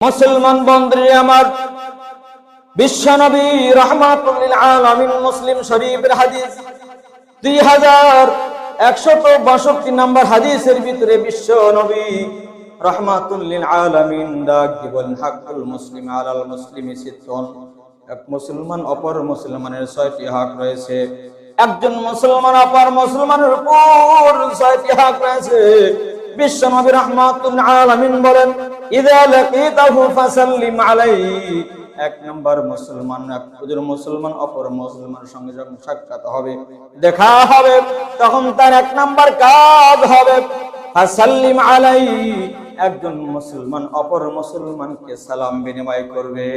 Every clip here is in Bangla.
মুসলমান বন্ধুরে আমার, বিশ্বনবী রহমাতুল্লিল আলামিন মুসলিম শরীফের হাদিস, দুই হাজার একশত বাষট্টি নম্বর হাদিসের ভিতরে বিশ্বনবী রহমাতুল্লিল আলামিন ডাক জীবন হাকুল মুসলিম আলাল মুসলিম এক মুসলমান অপর মুসলমানের ছয়টি হক রয়েছে। একজন মুসলমান অপর মুসলমানের উপর ছয়টি হক রয়েছে। বিশ্ব নবী রহমাতুল আলামিন বলেন এক নম্বর মুসলমান মুসলমান, অপর সঙ্গে সাক্ষাৎ হবে, দেখা হবে, তখন তার এক কাজ হবে একজন মুসলমান, অপর মুসলমানকে সালাম বিনিময় করবে।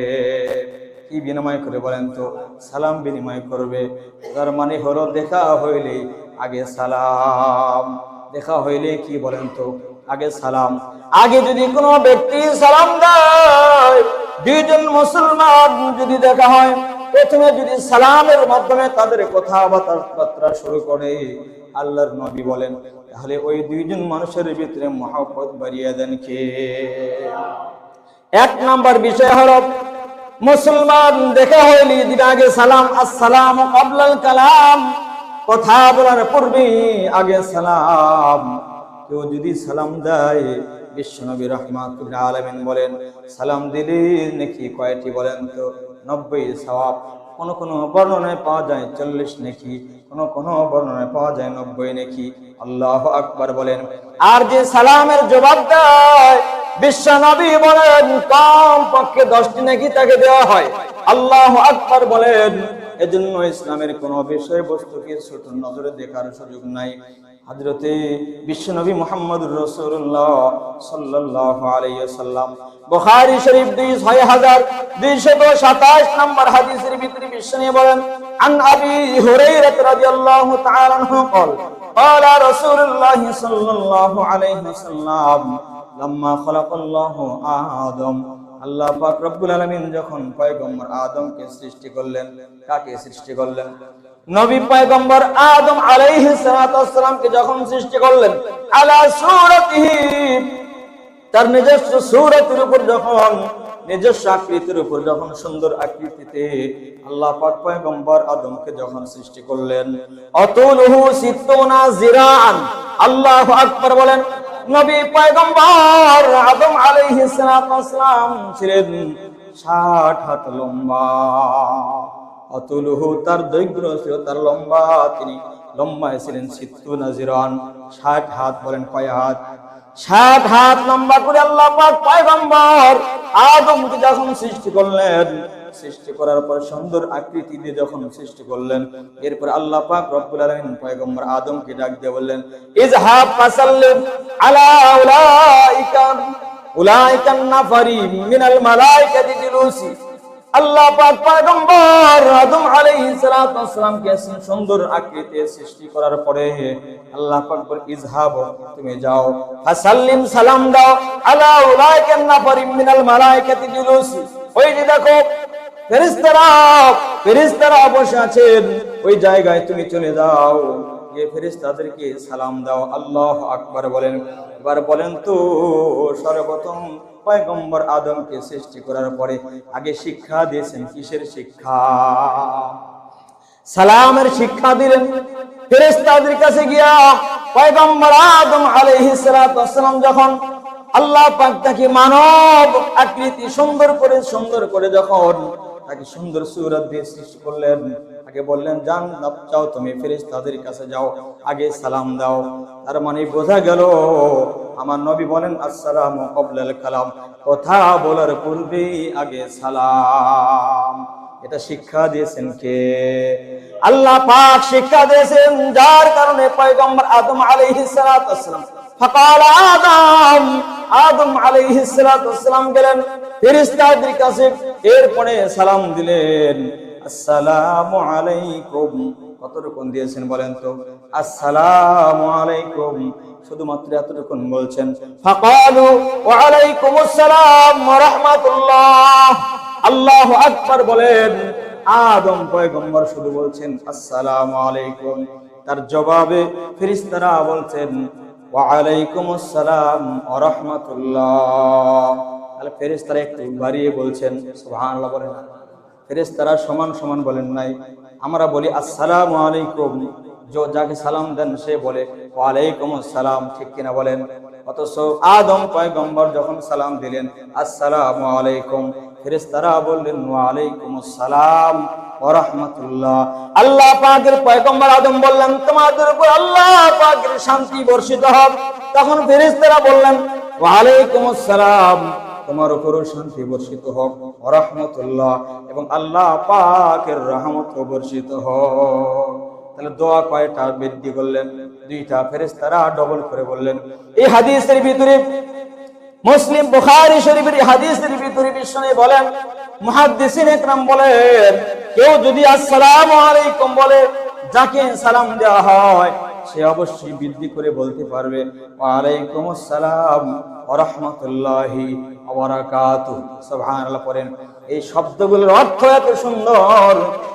কি বিনিময় করে বলেন তো? সালাম বিনিময় করবে। তার মানে হলো, দেখা হইলে আগে সালাম। দেখা হইলে কি বলেন তো? আগে সালাম। আগে যদি কোনো ব্যক্তি সালাম দেয়, দুইজন মুসলমান যদি দেখা হয়, প্রথমে যদি সালামের মাধ্যমে তাদের কথাবার্তা শুরু করে, আল্লাহর নবী বলেন, তাহলে ওই দুইজন মানুষের ভিতরে মহাব্বত বাড়িয়ে দেন কে? এক নাম্বার বিষয় হলো, মুসলমান দেখা হইলি দিন আগে সালাম, আসসালাম আবলাল কালাম, কথা বলার পূর্বে আগে সালাম। কেউ যদি সালাম দেয়, বিশ্বনবী রহমাতুল আলমিন বলেন, সালাম দিলে নাকি কয়টি বলেন তো? নব্বই সওয়াব। কোন কোন বর্ণনায় পাওয়া যায় চল্লিশ নাকি, কোন কোন বর্ণনায় পাওয়া যায় নব্বই নাকি। আল্লাহ আকবার বলেন, আর যে সালামের জবাব দেয় বিশ্ব নবী বলেন কম পক্ষে দশটি নাকি তাকে দেওয়া হয়। আল্লাহ আকবার বলেন, এজন্য ইসলামের কোন বিষয়বস্তুকে ছোট নজরে দেখার সুযোগ নাই? হজরতে বিশ্বনবী মোহাম্মদ রসুল্লাহ সাল্লাহ আলাইসাল্লাম বুখারী শরীফ দুই ছয় হাজার দুইশত সাতাশ নম্বর হাদিসের ভিতরে বিশ্ব নিয়ে বলেন আন আবি হুরাইরা রাদিয়াল্লাহু তাআলা আনহু قال قال رسول الله صلى الله عليه وسلم لما خلق الله آدم আল্লাহ পাক রব্বুল আলামিন যখন পয়গম্বর আদমকে সৃষ্টি করলেন কাকে সৃষ্টি করলেন নবী পয়গম্বর আদম আলাইহিস সালামকে যখন সৃষ্টি করলেন, আলা সূরাতিহি, তার নিজস্ব সূরতের উপর যখন, নিজস্ব আকৃতির উপর যখন সুন্দর আকৃতিতে আল্লাহ পাক পয়গম্বর আদমকে যখন সৃষ্টি করলেন, অতুলহু সিত্তুনা জিরান আল্লাহু আকবার বলেন, নবী পয়গম্বর আদম আলাইহিস সালাম ছিলেন 60 হাত লম্বা। অতুলহু তার দৈর্ঘ্য ছিল তার লম্বা, তিনি লম্বায় ছিলেন সিত্তু নাজিরান। ষাট হাত বলেন কয় হাত? ষাট হাত লম্বা করে আল্লাহ পাক পয়গম্বর আদমকে যখন সৃষ্টি করলেন, সৃষ্টি করার পর সুন্দর আকৃতি দিয়ে যখন সৃষ্টি করলেন, এরপর আল্লাহ পাক রব্বুল আলামিন পয়গম্বর আদমকে ডাক দিয়ে বললেন, ইজহাব ফাসাল্লিম আলা উলাইকা উলাইকা নাফারি মিনাল মালাইকাতি জুলুসি। আল্লাহ পাক পয়গম্বর আদম সুন্দর সৃষ্টি করার পরে আল্লাহ পাক তুমি যাও। ফাসাল্লিম, সালাম দাও। আলা উলাইকা নাফারি মিনাল মালাইকাতি জুলুসি। ওই যে দেখো, ফেরেশতারা ফেরেশতারা বসে আছেন। ওই জায়গায় তুমি চলে যাও। যে ফেরেশতাদেরকে সালাম দাও। আল্লাহ আকবার বলেন। এবার বলেন তো, সর্বপ্রথম পয়গম্বর আদমকে সৃষ্টি করার পরে আগে শিক্ষা দিয়েছেন, কিসের শিক্ষা? সালামের শিক্ষা দিলেন। ফেরেশতাদের কাছে গিয়া পয়গম্বর আদম আলাইহিস সালাম যখন আল্লাহ পাক তাকে মানব আকৃতি সুন্দর করে সুন্দর করে যখন তাকে সুন্দর সুরত দিয়ে সৃষ্টি করলেন আগে বললেন যান চাও তুমি ফেরেশতাদের কাছে যাও, আগে সালাম দাও। তার মানে বোঝা গেল আমার নবী বলেন আসসালামু কবলাল কালাম কথা বলার পূর্বেই আগে সালাম এটা শিক্ষা দিয়েছেন কে আল্লাহ পাক শিক্ষা দিয়েছেন যার কারণে পয়গম্বর আদম আলাইহিস সালাতু ওয়াসসালাম فقال আদম আদম আলাইহিস সালাতু ওয়াসসালাম গেলেন ফেরেশতাদের কাছে এরপরে সালাম দিলেন আসসালামু আলাইকুম কতটুকুন দিয়েছেন বলেন তো আসসালামু আলাইকুম শুধুমাত্র এতটুকুন বলছেন, ফাকালু ওয়া বলেন, আদম পয়গম্বর শুধু বলছেন, আসসালামু আলাইকুম। তার জবাবে ফেরেশতারা বলছেন ওয়া আলাইকুমুস সালাম ওয়া রাহমাতুল্লাহ। তাহলে ফেরেশতারা একটু বাড়িয়ে বলছেন, সুবহানাল্লাহ বলেন ফেরেশতারা সমান সমান বলেন নাই। আমরা বলি, আসসালামু আলাইকুম। যাকে সালাম দেন সে বলে ওয়ালাইকুম আসসালাম ঠিক কিনা বলেন অথচ আদম পয়গম্বর যখন সালাম দিলেন আসসালামু আলাইকুম ফেরেশতারা বললেন ওয়ালাইকুম আসসালাম রাহমাতুল্লাহ আদম বললেন তোমাদের উপর আল্লাহ শান্তি বর্ষিত হোক। তখন বললেন আসসালাম। তোমার উপরও শান্তি বর্ষিত হোক, ওয়া এবং আল্লাহ পাকের রহমত বর্ষিত হোক। তাহলে দোয়া কয়টা বৃদ্ধি করলেন? দুইটা। ফেরেশতারা ডবল করে বললেন, এই হাদিসের ভিতরে মুসলিম বুখারী শরীফের হাদিসের ভিতরে বিশ্বনে বলেন, মুহাদ্দিসিন একরাম বলেন, কেউ যদি আসসালামু আলাইকুম বলে, যাকে সালাম দেওয়া হয়, সে অবশ্যই বৃদ্ধি করে বলতে পারবে, ওয়ালাইকুম আসসালাম রাহমাতুল্লাহি সুবহানাল্লাহ পড়েন। এই শব্দগুলোর অর্থ এত সুন্দর।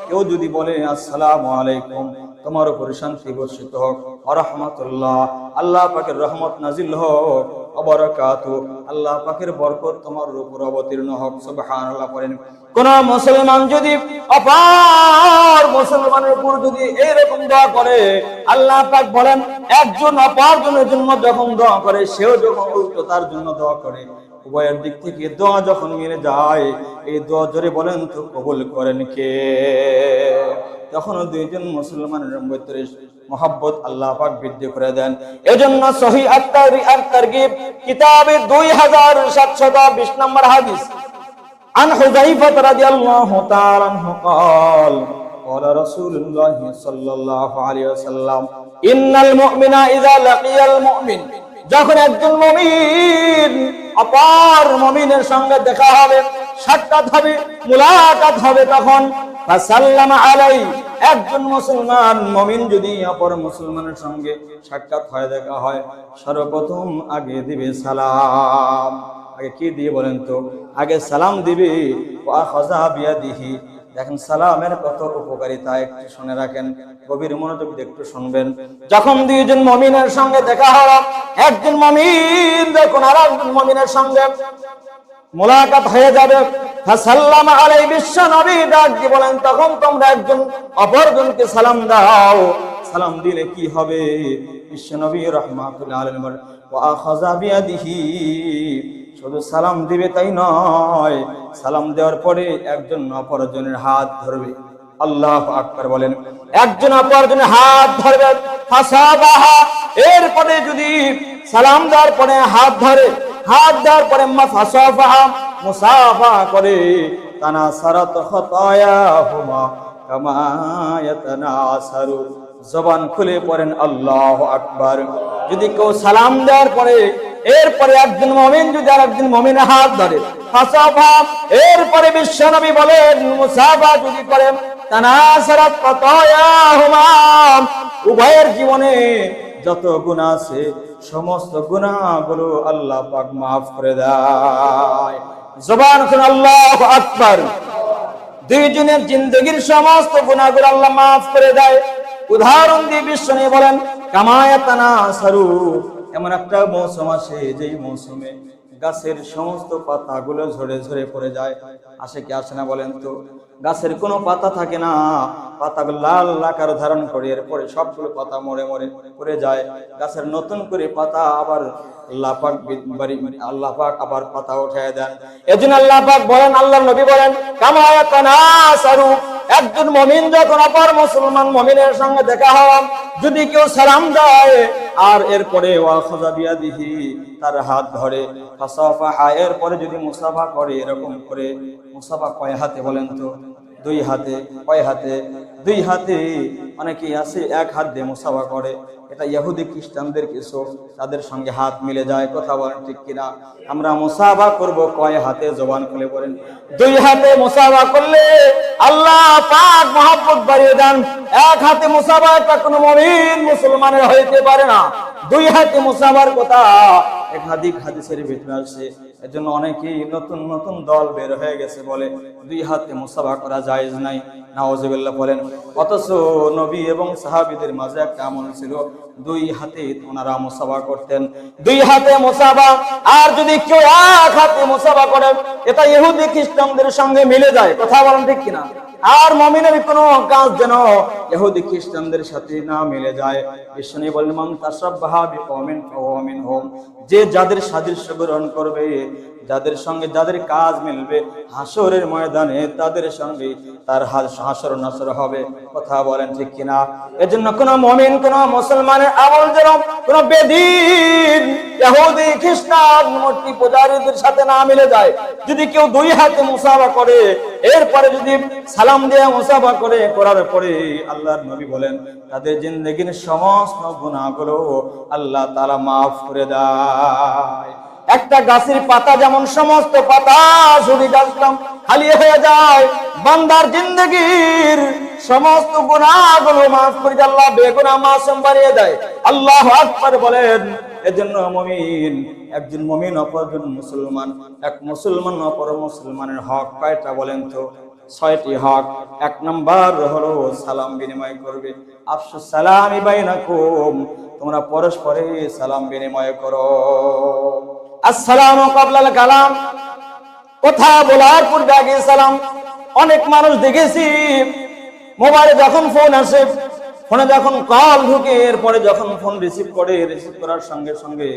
কেউ যদি বলে, আসসালামু আলাইকুম তোমার উপর শান্তি বর্ষিত হোক। রহমতুল্লাহ আল্লাহ পাকের রহমত নাজিল হোক। অবরাকাতু। আল্লাহ পাকের বরকত তোমার উপর অবতীর্ণ হোক। সুবহানাল্লাহ পড়েন। কোন মুসলমান যদি অপার মুসলমানের উপর যদি এইরকম দোয়া করে, আল্লাহ পাক বলেন, একজন অপার জনের জন্য যখন দোয়া করে, সেও যখন উল্টো তার জন্য দোয়া করে। উভয়ের দিক থেকে দোয়া যখন মিলে যায় এই দোয়া জোরে বলেন তো কবুল করেন কে তখন দুইজন মুসলমানের ভিতরে মোহাব্বত আল্লাহ পাক বৃদ্ধি করে দেন এজন্য সহি আত্মার আর তারগিব কিতাবে দুই হাজার সাতশত বিশ নম্বর হাদিস عن حذيفة رضي الله تعالى عنه قال قال رسول الله صلى الله عليه وسلم إن المؤمن إذا لقي المؤمن যখন একজন মমিন, অপার মমিনের সঙ্গে দেখা হবে, সাক্ষাৎ হবে, মুলাকাত হবে তখন আলাই, একজন মুসলমান মমিন যদি অপর মুসলমানের সঙ্গে সাক্ষাৎ হয়, দেখা হয়, সর্বপ্রথম আগে দিবে সালাম। আগে কি দিয়ে বলেন তো? আগে সালাম দিবে দেখেন সালামের কত উপকারিতা, একটু শুনে রাখেন। গভীর মনোযোগ একটু শুনবেন। যখন দুইজন মমিনের সঙ্গে দেখা হলো, একজন মমিন যখন আর একজন মমিনের সঙ্গে মোলাকাত হয়ে যাবে। ফাসাল্লাম আলাই বিশ্ব নবী বলেন, তখন তোমরা একজন অপরজনকে সালাম দাও। সালাম দিলে কি হবে? বিশ্ব নবী বিয়াদিহি। শুধু সালাম দিবে তাই নয়, সালাম দেওয়ার পরে একজন অপরজনের হাত ধরবে। আল্লাহ আকবর বলেন। একজন অপরজনের হাত ধরবেন এরপরে যদি সালাম দেওয়ার পরে হাত ধরে, হাত দেওয়ার পরে মুসাফা করে তানা সারাত খতায়াহুমা কামা ইয়াতানাসারু। জবান খুলে পড়েন, আল্লাহ আকবার। যদি কেউ সালাম দেওয়ার পরে, এরপরে একজন মমিন, যদি আর একজন মমিনের হাত ধরে এরপরে বিশ্বনবী বলেন, মুসাফা যদি করেন উভয়ের জীবনে যত গুণা আছে, সমস্ত গুণাগুলো আল্লাহ পাক মাফ করে দেয়। জবান আল্লাহ আকবার। দুইজনের জিন্দগির সমস্ত গুণাগুলো আল্লাহ মাফ করে দেয়। উদাহরণ দিয়ে বিশ্ব নিয়ে বলেন, কামায়াতানা সারু। এমন একটা মৌসুম আসে, যেই মৌসুমে গাছের সমস্ত পাতাগুলো ঝরে ঝরে পড়ে যায়। আসে কি আসে না বলেন তো? গাছের কোনো পাতা থাকে না, পাতাগুলো লাল আকার ধারণ করে, এরপরে সবগুলো পাতা মরে মরে পড়ে যায়। গাছের নতুন করে পাতা আবার আল্লাহ পাক বি- বাড়ি আবার পাতা উঠায় দেন। এজন্য আল্লাহ পাক বলেন আল্লাহ নবী বলেন, কামায়াতানা সারু। একজন মমিন যখন অপর মুসলমান মমিনের সঙ্গে দেখা হয় যদি কেউ সালাম দেয়, আর এরপরে তার হাত ধরে এরপরে যদি মুসাফা করে, এরকম করে, মুসাফা কয় হাতে বলেন তো? দুই হাতে, কয় হাতে? দুই হাতে অনেকেই আছে, এক হাত দিয়ে মুসাফা করে। এটা ইহুদি খ্রিস্টানদের কিছু, তাদের সঙ্গে হাত মিলে যায়, কথা বলেন ঠিক কিনা? আমরা মুসাফা করব কয় হাতে? জবান খুলে পড়েন দুই হাতে মুসাফা করলে আল্লাহ পাক মহব্বত বাড়িয়ে দেন। এক হাতে মুসাফা একটা কোনো মমিন মুসলমানের হইতে পারে না। দুই হাতে মুসাফার কথা একাধিক হাদিসের ভিতরে আসছে এজন্য অনেকেই নতুন নতুন দল বের হয়ে গেছে বলে দুই হাতে মুসাফা করা জায়েজ নাই। নাওজুবিল্লাহ বলেন, অথচ নবী এবং সাহাবিদের মাঝে একটা আমল ছিল দুই হাতে ওনারা মোসাবা করতেন। দুই হাতে মোসাবা আর যদি কেউ এক হাতে মোসাবা করে, এটা ইহুদি খ্রিস্টানদের সঙ্গে মিলে যায়। কথা বলেন ঠিক কিনা? আর মমিনের কোন কাজ যেন ইহুদি খ্রিস্টানদের সাথে না মিলে যায়। বিষ্ণু বলেন মান তাসাব্বাহা বিকওমিন ফাহুয়া মিনহুম। যে যাদের সাদৃশ্য গ্রহণ করবে যাদের সঙ্গে যাদের কাজ মিলবে হাসরের ময়দানে তাদের সঙ্গে তার হাস- হাসর নাসর হবে। কথা বলেন ঠিক কিনা? এজন্য কোন মমিন, কোন মুসলমানের আমল যেন কোন বেদিন খ্রিস্টান, মূর্তি পূজারীদের সাথে না মিলে যায়। যদি কেউ দুই হাতে মুসাফা করে, এরপরে যদি সালাম দিয়ে মুসাফা করে, করার পরে আল্লাহর নবী বলেন, তাদের জিন্দগির সমস্ত গুনাহগুলো আল্লাহ তাআলা মাফ করে দেয়। একটা গাছের পাতা যেমন সমস্ত পাতা ঝুড়ি গাছলাম খালি হয়ে যায়। বান্দার জিন্দগির সমস্ত গুণাগুলো মাফ করে আল্লাহ বেগুনা মাসুম বানিয়ে দেয়। আল্লাহ আকবার বলেন, এজন্য মমিন, একজন মমিন অপরজন মুসলমান, এক মুসলমান অপর মুসলমানের হক কয়টা বলেন তো? ছয়টি হক। এক নাম্বার হলো সালাম বিনিময় করবে। আফসুস সালামি বাইনাকুম। তোমরা পরস্পরে সালাম বিনিময় করো। আসসালাম কাবলাল কালাম। কথা বলার পূর্বে আগে সালাম। অনেক মানুষ দেখেছি, মোবাইলে যখন ফোন আসে, ফোনে যখন কল ঢুকে, এরপরে যখন ফোন রিসিভ করে, রিসিভ করার সঙ্গে সঙ্গে,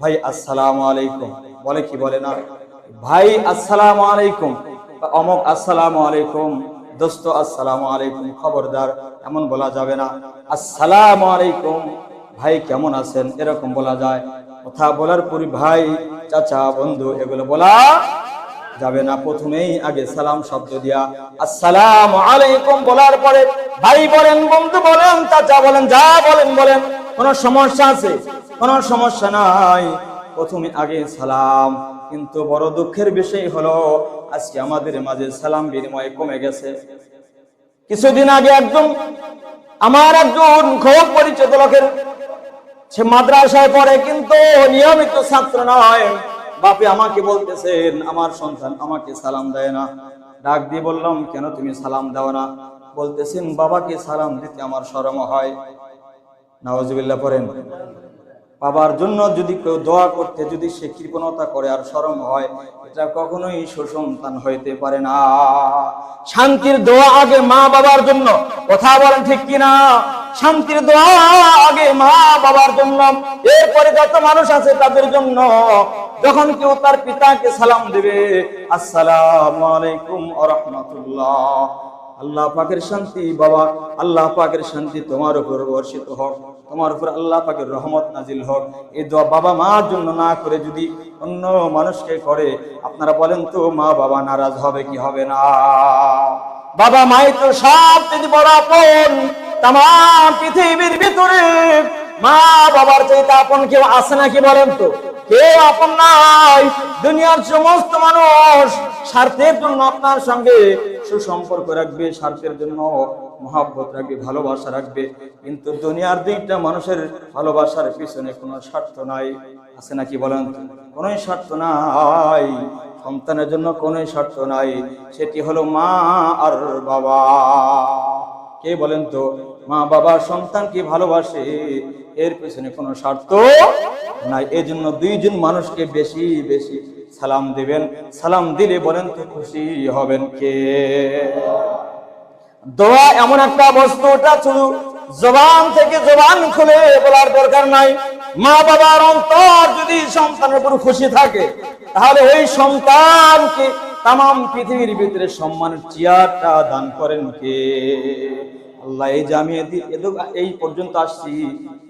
ভাই, আসসালামু আলাইকুম। বলে কি বলে না? ভাই, আসসালামু আলাইকুম। অমক, আসসালামু আলাইকুম। দোস্ত, আসসালামু আলাইকুম। খবরদার, এমন বলা যাবে না। আসসালাম আলাইকুম। ভাই কেমন আছেন? এরকম বলা যায়। কথা বলার পরে ভাই, চাচা, বন্ধু, এগুলো বলা যাবে না। প্রথমেই আগে সালাম শব্দ দিয়া, আসসালাম আলাইকুম বলার পরে ভাই বলেন, বন্ধু বলেন, চাচা বলেন, যা বলেন বলেন, কোন সমস্যা আছে? কোন সমস্যা নাই। প্রথমে আগে সালাম, কিন্তু বড় দুঃখের বিষয় হলো, আজকে আমাদের মাঝে সালাম বিনিময় কমে গেছে। কিছুদিন আগে একজন, আমার একজন খুব পরিচিত লোকের সে মাদ্রাসায় পড়ে কিন্তু নিয়মিত ছাত্র নয়। বাপে আমাকে বলতেছেন, আমার সন্তান আমাকে সালাম দেয় না। ডাক দিয়ে বললাম, কেন তুমি সালাম দাও না? বলতেছেন, বাবাকে সালাম দিতে আমার শরম হয়। নওয়াজবিল্লাহ পড়েন। বাবার জন্য যদি কেউ দোয়া করতে, যদি সে কৃপণতা করে আর শরম হয়, এটা কখনোই সুসন্তান হইতে পারে না। শান্তির দোয়া আগে মা বাবার জন্য। কথা বলেন ঠিক কিনা? শান্তির দোয়া আগে মা বাবার জন্য। এরপরে যত মানুষ আছে তাদের জন্য। যখন কেউ তার পিতাকে সালাম দেবে, আসসালামু আলাইকুম রহমতুল্লাহ। আল্লাহ পাকের শান্তি বাবা, আল্লাহ পাকের শান্তি তোমার উপর বর্ষিত হোক, তোমার উপর আল্লাহ পাকের রহমত নাজিল হোক। এই দোয়া বাবা মার জন্য না করে যদি অন্য মানুষকে করে, আপনারা বলেন তো, মা বাবা নারাজ হবে কি হবে না? বাবা মাই তো সব যদি বড় আপন। তাম পৃথিবীর ভিতরে মা বাবার চাইতে আপন কেউ আছে নাকি বলেন তো? আপন নাই। দুনিয়ার সমস্ত মানুষ স্বার্থের জন্য আপনার সঙ্গে সুসম্পর্ক রাখবে, স্বার্থের জন্য মহাব্বত রাখবে, ভালোবাসা রাখবে। কিন্তু দুনিয়ার দুইটা মানুষের ভালোবাসার পিছনে কোনো স্বার্থ নাই। আছে নাকি বলেন? কোনো স্বার্থ নাই। সন্তানের জন্য কোনো স্বার্থ নাই। সেটি হলো মা আর বাবা। কে বলেন তো? মা বাবা সন্তানকে ভালোবাসে, এর পেছনে কোনো স্বার্থ নাই। এই জন্য দুইজন মানুষকে বেশি বেশি সালাম দিবেন। সালাম দিলে বলেন তো খুশি হবেন কে? দোয়া এমন একটা বস্তু, ওটা শুধু জবান থেকে জবান খুলে বলার দরকার নাই। মা বাবার অন্তর যদি সন্তানের উপর খুশি থাকে, তাহলে ওই সন্তানকে তাম পৃথিবীর ভিতরে সম্মানের চেয়ারটা দান করেন কে? আল্লাহ, এই যে আমি এই পর্যন্ত আসছি,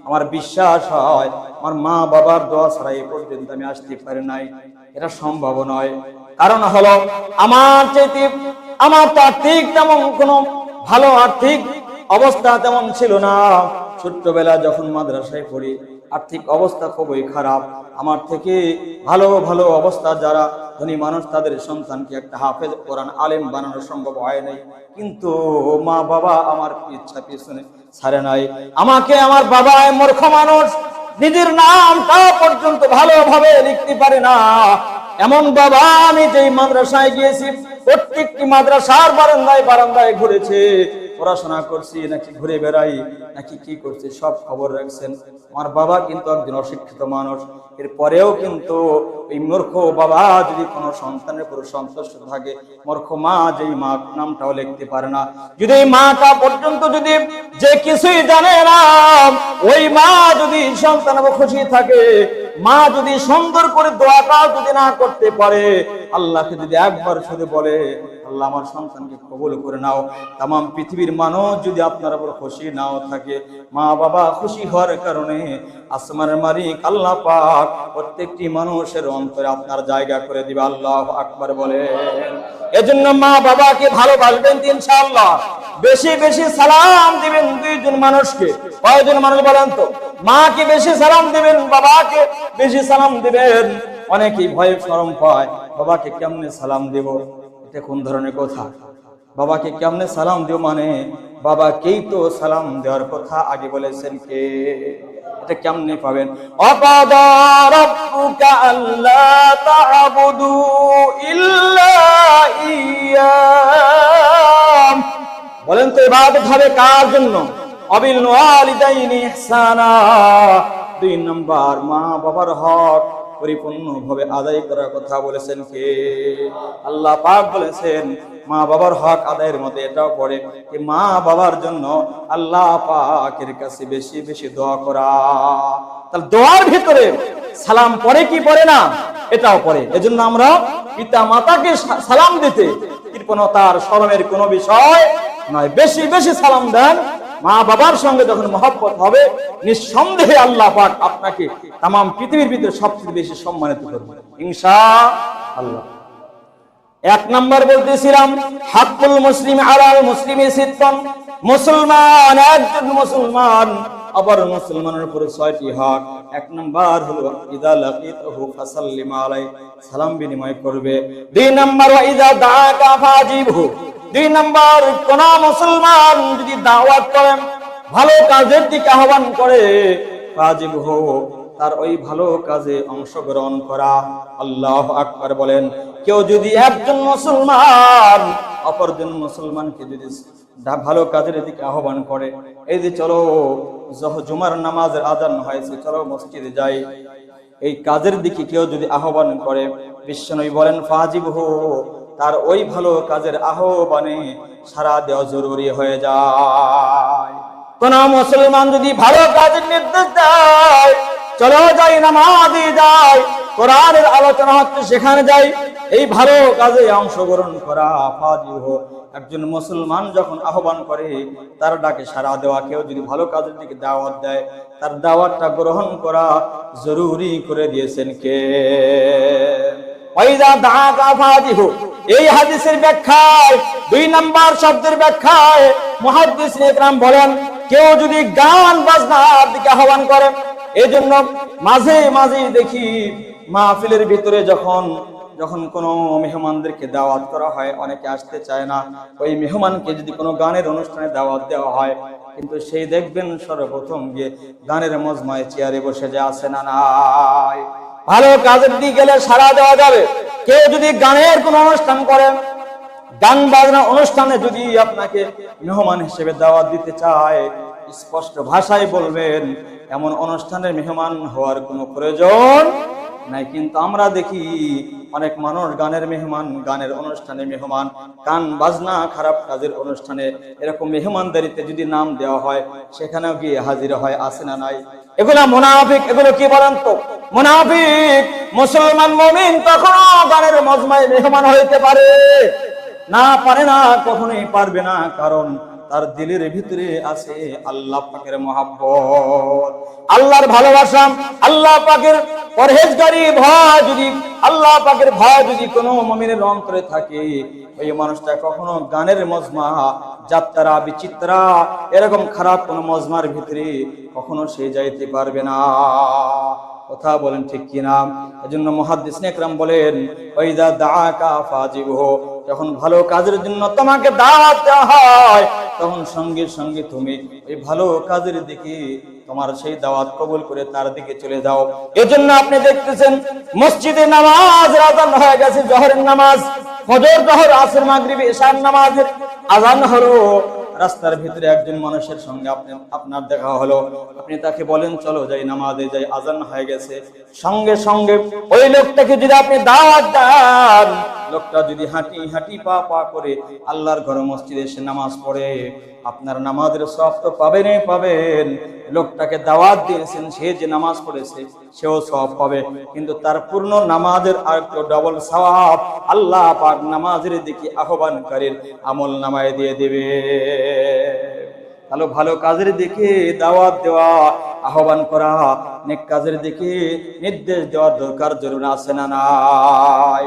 আমার বিশ্বাস হয়, আমার মা বাবার দোয়া ছাড়া এই পর্যন্ত আমি আসতে পারি নাই। এটা সম্ভব নয়। কারণ হলো, আমার চাইতে আমার তো আর্থিক তেমন কোনো ভালো আর্থিক অবস্থা তেমন ছিল না। ছোট্টবেলা যখন মাদ্রাসায় পড়ি আর্থিক অবস্থা খুবই খারাপ। আমার থেকে ভালো ভালো অবস্থা যারা ধনী মানুষ, তাদের সন্তানকে একটা হাফেজ কোরআন আলেম বানানো সম্ভব হয় নাই। কিন্তু মা বাবা আমার ইচ্ছা পিছনে ছাড়ে নাই। আমাকে আমার বাবা মূর্খ মানুষ, নিজের নামটা পর্যন্ত ভালোভাবে লিখতে পারে না। এমন বাবা আমি যেই মাদ্রাসায় গিয়েছি, প্রত্যেকটি মাদ্রাসার বারান্দায় বারান্দায় ঘুরেছে। পড়াশোনা করছি, নাকি ঘুরে বেড়াই, নাকি কি করছি, সব খবর রাখছেন। আমার বাবা কিন্তু একজন অশিক্ষিত মানুষ। এরপরেও কিন্তু এই মূর্খ বাবা যদি কোনো সন্তানের উপর সন্তুষ্ট থাকে, মূর্খ মা যেই মা নামটাও লিখতে পারে না। যদি এই মাটা পর্যন্ত যদি যে কিছুই জানে না, ওই মা যদি সন্তান খুশি থাকে, মা যদি সুন্দর করে দোয়াটা যদি না করতে পারে আল্লাহকে যদি একবার শুধু বলে, আল্লাহ আমার সন্তানকে কবল করে নাও। তাম পৃথিবীর মানুষ যদি আপনার উপর খুশি নাও থাকে, মা বাবা খুশি হওয়ার কারণে আসমানের মালিক আল্লাহ পাক প্রত্যেকটি মানুষের অন্তরে আপনার জায়গা করে দিবে। আল্লাহ আকবার বলেন এজন্য মা বাবাকে ভালোবাসবেন ইনশাআল্লাহ। বেশি বেশি সালাম দিবেন দুইজন মানুষকে। কয়জন মানুষ বলেন তো? মাকে বেশি সালাম দিবেন, বাবাকে বেশি সালাম দিবেন। অনেকেই ভয়ে শরম পায়। বাবাকে কেমনে সালাম দেব? এটা কোন ধরনের কথা? বাবাকে কেমনে সালাম দিও মানে বাবাকেই তো সালাম দেওয়ার কথা আগে বলেছেন কে? এটা কেমনে পাবেন? বলেন তো ইবাদত হবে কার জন্য? অবিল দুই নম্বর মা বাবার হক। পরিপূর্ণভাবে আদায় করার কথা বলেছেন কে? আল্লাহ পাক বলেছেন, মা বাবার হক আদায়ের মধ্যে এটাও পড়ে যে মা বাবার জন্য আল্লাহ পাকের কাছে বেশি বেশি দোয়া করা। তাহলে দোয়ার ভিতরে সালাম পড়ে কি পড়ে না? এটাও পড়ে। এজন্য আমরা পিতা মাতাকে সালাম দিতে কৃপণতার শরমের কোনো বিষয় নয়। বেশি বেশি সালাম দেন মা বাবার সঙ্গে যখন মহব্বত হবে, নিঃসন্দেহে আল্লাহ পাক আপনাকে তাম পৃথিবীর ভিতরে সবচেয়ে বেশি সম্মানিত করবে ইনশা আল্লাহ। এক নম্বর বলতেছিলাম হাক্কুল মুসলিম আলাল মুসলিমে সিদ্ধন মুসলমান, একজন মুসলমান, আবার মুসলমানের উপরে ছয়টি হক। এক নম্বর হলো, ইদা লাকিতাহু ফাসাল্লিম আলাই সালাম বিনিময় করবে। দুই নম্বর, ওয়া ইদা দাআকা ফাজিবহু দুই নম্বর, কোন মুসলমান যদি দাওয়াত করেন, ভালো কাজের দিকে আহ্বান করে ফাজিবহু তার ওই ভালো কাজে অংশগ্রহণ করা। আল্লাহ আকবর বলেন, কেউ যদি একজন মুসলমান, অপরজন মুসলমানকে যদি ভালো কাজের দিকে আহ্বান করে, এই যে চলো জুমার নামাজের আজান হয়েছে, চলো মসজিদে যাই। এই কাজের দিকে কেউ যদি আহ্বান করে, বিশ্বনবী বলেন, ফাজিব হো তার ওই ভালো কাজের আহ্বানে সারা দেওয়া জরুরি হয়ে যায়। কোন মুসলমান যদি ভালো কাজের নির্দেশ দেয়, চলো যাই নামাজি যাই কোরআনের আলোচনা হচ্ছে, সেখানে যাই এই ভালো কাজে অংশগ্রহণ করা ফাজিব একজন মুসলমান যখন আহ্বান করে, তার ডাকে সাড়া দেওয়া, কেউ যদি ভালো কাজের দিকে দাওয়াত দেয়, তার দাওয়াতটা গ্রহণ করা জরুরি করে দিয়েছেন কে? ফাজিহু এই হাদিসের ব্যাখ্যায়, দুই নাম্বার শব্দের ব্যাখ্যায় ইকরাম বলেন, কেউ যদি গান বাজনার দিকে আহ্বান এই জন্য মাঝে মাঝে দেখি মাহফিলের ভিতরে যখন যখন কোনো মেহমানদেরকে দাওয়াত করা হয়, অনেকে আসতে চায় না। ওই মেহমানকে যদি কোনো গানের অনুষ্ঠানে দাওয়াত দেওয়া হয়, কিন্তু সেই দেখবেন সর্বপ্রথম গিয়ে গানের মজমায় চেয়ারে বসে যে আসে না নাই। ভালো কাজের দিকে গেলে সাড়া দেওয়া যাবে। কেউ যদি গানের কোন অনুষ্ঠান করে গান বাজনা অনুষ্ঠানে যদি আপনাকে মেহমান হিসেবে দাওয়াত দিতে চায়, স্পষ্ট ভাষায় বলবেন, এমন অনুষ্ঠানের মেহমান হওয়ার কোনো প্রয়োজন নাই। কিন্তু আমরা দেখি অনেক মানুষ গানের মেহমান, গানের অনুষ্ঠানে মেহমান, গান বাজনা, খারাপ কাজের অনুষ্ঠানে এরকম মেহমানদারিতে যদি নাম দেওয়া হয়, সেখানেও গিয়ে হাজির হয় আসে না নাই? এগুলা মোনাফিক, এগুলো কি বলেন তো? মোনাফিক, মুসলমান মমিন তখনও গানের মজমায় মেহমান হইতে পারে। না পারে না, কখনোই পারবে না, কারণ তার দিলের ভিতরে আছে আল্লাহ পাকের মহাব্বত। আল্লাহর ভালোবাসা, আল্লাহ পাকের পরহেজগারি ভয় যদি, আল্লাহ পাকের ভয় যদি কোনো মমিনের অন্তরে থাকে, ওই মানুষটা কখনো গানের মজমা, যাত্রা, বিচিত্রা, এরকম খারাপ কোন মজমার ভিতরে কখনো সে যাইতে পারবে না। কথা বলেন ঠিক কিনা? এজন্য মহাদ্দিস একরাম বলেন ওইদা ফাজিবহু যখন ভালো কাজের জন্য তোমাকে দাওয়াত দেওয়া হয়, তখন সঙ্গে সঙ্গে তুমি ওই ভালো কাজের দিকে তোমার সেই দাওয়াত কবুল করে তার দিকে চলে যাও। এজন্য আপনি দেখতেছেন, মসজিদে নামাজ আজান হয়ে গেছে, জহরের নামাজ, ফজর, জহর, আসর, মাগরিব ঈশার নামাজের আজান হলো। রাস্তার ভিতরে একজন মানুষের সঙ্গে আপনি, আপনার দেখা হলো। আপনি তাকে বলেন, চলো যাই নামাজে, যাই আজান হয়ে গেছে। সঙ্গে সঙ্গে ওই লোকটাকে যদি আপনি দাওয়াত দেন লোকটা যদি হাঁটি হাঁটি পা পা করে আল্লাহর ঘর মসজিদে এসে নামাজ পড়ে, আপনার নামাজের সব তো পাবেনই পাবেন। লোকটাকে দাওয়াত দিয়েছেন, সে যে নামাজ পড়েছে, সেও সব পাবে। কিন্তু তার পূর্ণ নামাজের আর একটু ডবল সওয়াব আল্লাহ পাক নামাজের দিকে আহ্বানকারীর আমল নামায় দিয়ে দেবে। ভালো ভালো কাজের দিকে দাওয়াত দেওয়া, আহ্বান করা, নেক কাজের দিকে নির্দেশ দেওয়ার দরকার, জরুরি আছে না নাই?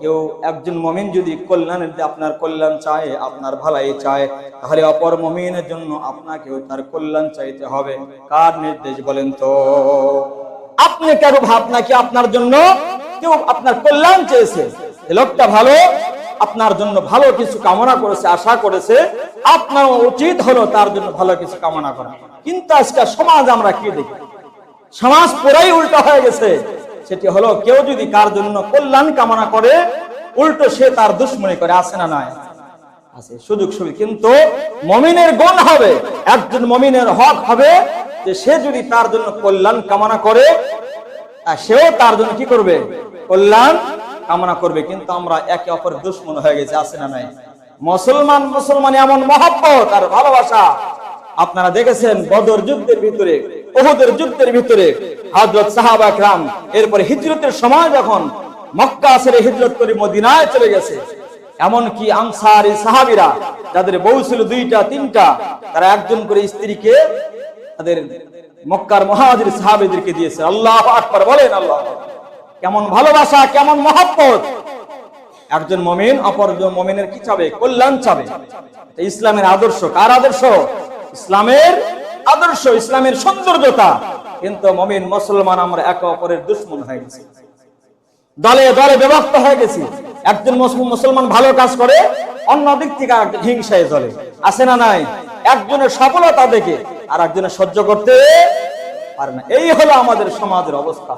কেউ একজন মমিন যদি কল্যাণের আপনার কল্যাণ চায়, আপনার ভালাই চায়, তাহলে অপর মমিনের জন্য আপনাকেও তার কল্যাণ চাইতে হবে। কার নির্দেশ বলেন তো? আপনি কারও ভাবনা কি আপনার জন্য? কেউ আপনার কল্যাণ চেয়েছে। লোকটা ভালো, আপনার জন্য ভালো কিছু কামনা করেছে, আশা করেছে। আপনার উচিত হলো তার জন্য ভালো কিছু কামনা করা। কিন্তু আজকে সমাজ আমরা কি দেখি? সমাজ পুরাই উল্টো হয়ে গেছে। সেটি হলো, কেউ যদি কার জন্য কল্যাণ কামনা করে, উল্টো সে তার দুশ্মনী করে আসে না নয় আছে, সুযোগ সুবিধা। কিন্তু মমিনের গুণ হবে, একজন মমিনের হক হবে যে সে যদি তার জন্য কল্যাণ কামনা করে সেও তার জন্য কি করবে? কল্যাণ কামনা করবে। কিন্তু আমরা একে অপরের দুশ্মন হয়ে গেছে, আছে না নাই? মুসলমান মুসলমান এমন মহব্বত আর ভালোবাসা। আপনারা দেখেছেন বদর যুদ্ধের ভিতরে ওহুদের যুদ্ধের ভিতরে হজরত সাহাবা রাম এরপরে হিজরতের সময় যখন মক্কা ছেড়ে হিজরত করে মদিনায় চলে গেছে, এমনকি আনসারি সাহাবিরা, যাদের বউ ছিল দুইটা, তিনটা, তারা একজন করে স্ত্রীকে তাদের মক্কার মহাজির সাহাবিদেরকে দিয়েছে। আল্লাহ আকবর বলেন আল্লাহ। কেমন ভালোবাসা, কেমন মহাব্বত। একজন মমিন, অপরজন মমিনের কি চাবে? কল্যাণ চাবে। ইসলামের আদর্শ। কার আদর্শ? ইসলামের আদর্শ ইসলামের সৌন্দর্যতা। কিন্তু মমিন মুসলমান আমরা একে অপরের দুশ্মন হয়ে গেছি। দলে দলে বিভক্ত হয়ে গেছি। একজন মুসলমান ভালো কাজ করে, অন্য দিক থেকে হিংসায় চলে আছে না নাই? একজনের সফলতা দেখে আর একজনের সহ্য করতে পারে না। এই হলো আমাদের সমাজের অবস্থা।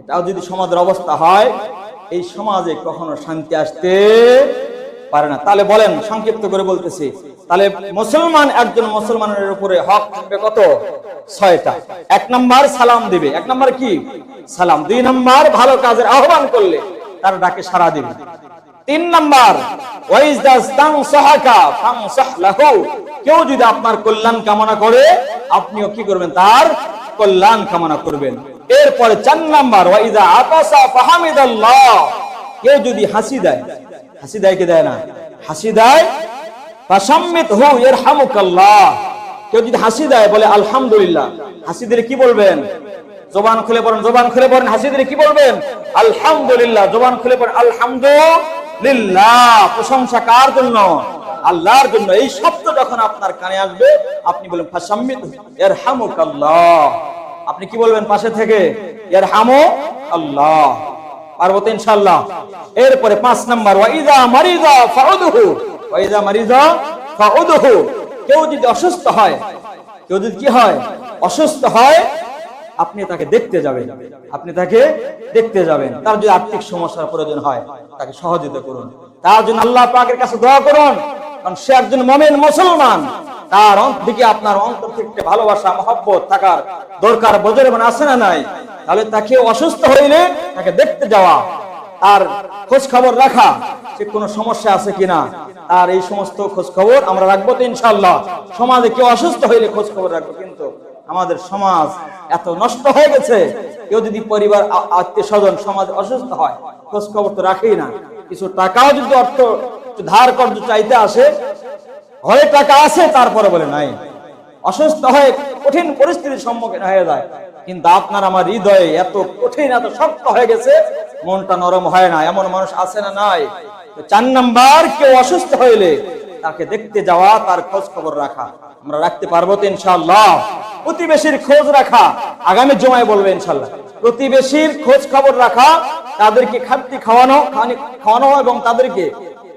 এটাও যদি সমাজের অবস্থা হয়, এই সমাজে কখনো শান্তি আসতে পারে না। তাহলে বলেন, সংক্ষিপ্ত করে বলতেছি। তাহলে মুসলমান, একজন মুসলমানের উপরে হক থাকবে কত? ছয়টা। এক নাম্বার সালাম দিবে। এক নাম্বার কি? সালাম। দুই নাম্বার ভালো কাজের আহ্বান করলে তার ডাকে সাড়া দিবে। তিন নাম্বার কেউ যদি আপনার কল্যাণ কামনা করে, আপনিও কি করবেন? তার কল্যাণ কামনা করবেন। এরপরে চার নাম্বার কেউ যদি হাসি দেয় হাসি দেয় কি দেয় না? হাসি দেয়? হু ইয়ারহামুকাল্লাহ কেউ যদি হাসি দেয়, বলে আলহামদুলিল্লাহ। হাসি দিলে কি বলবেন? জবান খুলে পড়েন, জবান খুলে পড়েন, হাসি দিলে কি বলবেন? আলহামদুলিল্লাহ, জবান খুলে পড়েন, আলহামদুলিল্লাহ। প্রশংসা কার জন্য? আল্লাহর জন্য। এই শব্দ যখন আপনার কানে আসবে, আপনি বলেন ফাসাম্মিত ইয়ারহামুকাল্লাহ আপনি কি বলবেন পাশে থেকে? এর ইয়ারহামু আল্লাহ পারব তো ইনশাআল্লাহ। এরপরে পাঁচ নাম্বার ওয়াইদা মারিদা ফাউদহু। ওয়াইদা মারিদা ফাউদহু। কেউ যদি অসুস্থ হয়, কেউ যদি কি হয়, অসুস্থ হয়, আপনি তাকে দেখতে যাবেন। আপনি তাকে দেখতে যাবেন। তার যদি আর্থিক সমস্যার প্রয়োজন হয়, তাকে সহযোগিতা করুন। তার জন্য আল্লাহ পাকের কাছে দোয়া করুন। কারণ সে একজন মমিন মুসলমান। তার দিকে আপনার অন্তর থেকে ভালোবাসা, মহব্বত থাকার দরকার বোঝের মানে আছে না নাই? তাহলে তাকে অসুস্থ হইলে তাকে দেখতে যাওয়া, তার খোঁজ খবর রাখা, সে কোনো সমস্যা আছে কিনা? তার এই সমস্ত খোঁজ খবর আমরা রাখব তো ইনশাল্লাহ সমাজে কেউ অসুস্থ হইলে খোঁজ খবর রাখব, কিন্তু আমাদের সমাজ এত নষ্ট হয়ে গেছে, কেউ যদি পরিবার আত্মীয় স্বজন সমাজ অসুস্থ হয় খোঁজ খবর তো রাখেই না। কিছু টাকাও যদি অর্থ ধার কর্জ চাইতে আসে ঘরে টাকা আছে, তারপরে বলে নাই। অসুস্থ হয়ে কঠিন পরিস্থিতির সম্মুখীন হয়ে যায়। কিন্তু আপনার আমার হৃদয়ে এত কঠিন, এত শক্ত হয়ে গেছে, মনটা নরম হয় না। এমন মানুষ আছে না নাই? চার নাম্বার, কেউ অসুস্থ হইলে তাকে দেখতে যাওয়া, তার খোঁজ খবর রাখা। আমরা রাখতে পারব তো ইনশাআল্লাহ। প্রতিবেশীর খোঁজ রাখা, আগামী জমায় বলবে ইনশাল্লাহ প্রতিবেশীর খোঁজ খবর রাখা, তাদেরকে খাওয়ানো খাওয়ানি- খাওয়ানো এবং তাদেরকে,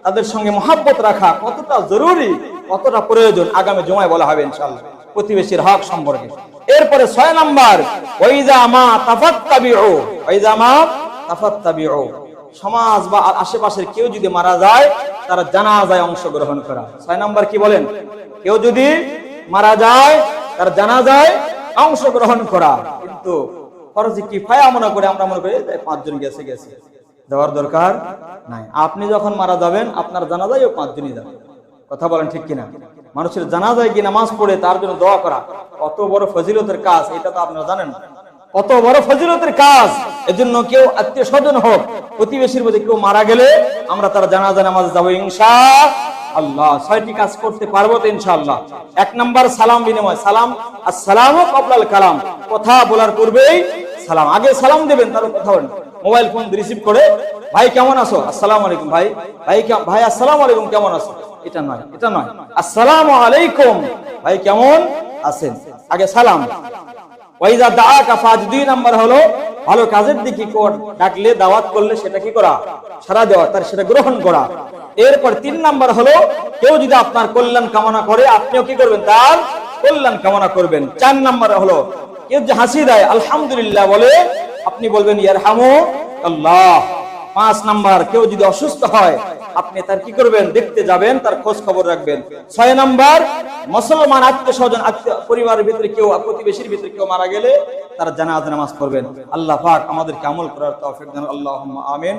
তাদের সঙ্গে মহাব্বত রাখা কতটা জরুরি? কতটা প্রয়োজন আগামী জমায় বলা হবে ইনশাআল্লাহ, প্রতিবেশীর হক সম্পর্কে। এরপরে ছয় নাম্বার, ওয়াইজা মা তাফাত্তাবিউ, ওয়াইজা মা তাফাত্তাবিউ। সমাজ বা আশেপাশের কেউ যদি মারা যায়, তারা জানাজায় অংশগ্রহণ করা। ছয় নাম্বার কি বলেন? কেউ যদি মারা যায়, তার জানাজায় অংশগ্রহণ করা। কিন্তু ফরজি কিফায়া মনে করে আমরা মনে করি পাঁচজন গেছে গেছে। দেওয়ার দরকার নাই। আপনি যখন মারা যাবেন, আপনার জানাজায়ও পাঁচজনই যাবে। কথা বলেন ঠিক কিনা? মানুষের জানাজায় গিয়ে নামাজ পড়ে তার জন্য দোয়া করা। কত বড় ফজিলতের কাজ, এটা তো আপনারা জানেন। কত বড় ফজিলতের কাজ, এজন্য কেউ আত্মীয় স্বজন হোক, প্রতিবেশীর মধ্যে কেউ মারা গেলে আমরা তার জানাজা নামাজ যাব ইনশা আল্লাহ। ছয়টি কাজ করতে পারব তো ইনশাআল্লাহ। এক নাম্বার, সালাম বিনিময়। সালাম আর আসসালাম কবলাল কালাম। কথা বলার পূর্বেই সালাম। আগে সালাম দেবেন তার কথা বলেন। মোবাইল ফোন রিসিভ করে, ভাই, কেমন আছো? আসসালামু আলাইকুম ভাই। ভাই ভাই, আসসালামু আলাইকুম, কেমন আছো? এটা নয় এটা নয়। আসসালামু আলাইকুম। ভাই, কেমন আছেন? আগে সালাম। ওয়াইজা দাআকা নাম্বার হলো, ভালো কাজের দিকে ডাকলে দাওয়াত করলে সেটা কি করা? সারা দেওয়া, তার সেটা গ্রহণ করা। এরপর তিন নাম্বার হলো, কেউ যদি আপনার কল্যাণ কামনা করে, আপনিও কি করবেন? তার কল্যাণ কামনা করবেন। চার নাম্বার হলো, কেউ যে হাসি দেয়, আলহামদুলিল্লাহ বলে, আপনি বলবেন ইয়ারহামু আল্লাহ পাঁচ নাম্বার, কেউ যদি অসুস্থ হয় আপনি তার কি করবেন? দেখতে যাবেন, তার খোঁজ খবর রাখবেন। ছয় নম্বর, মুসলমান আত্মীয় স্বজন, আত্মীয় পরিবারের ভিতরে কেউ, প্রতিবেশীর ভিতরে কেউ মারা গেলে তারা জানাজ নামাজ পড়বেন। আল্লাহ পাক আমাদেরকে আমল করার তৌফিক দেন, আল্লাহুম্মা আমিন।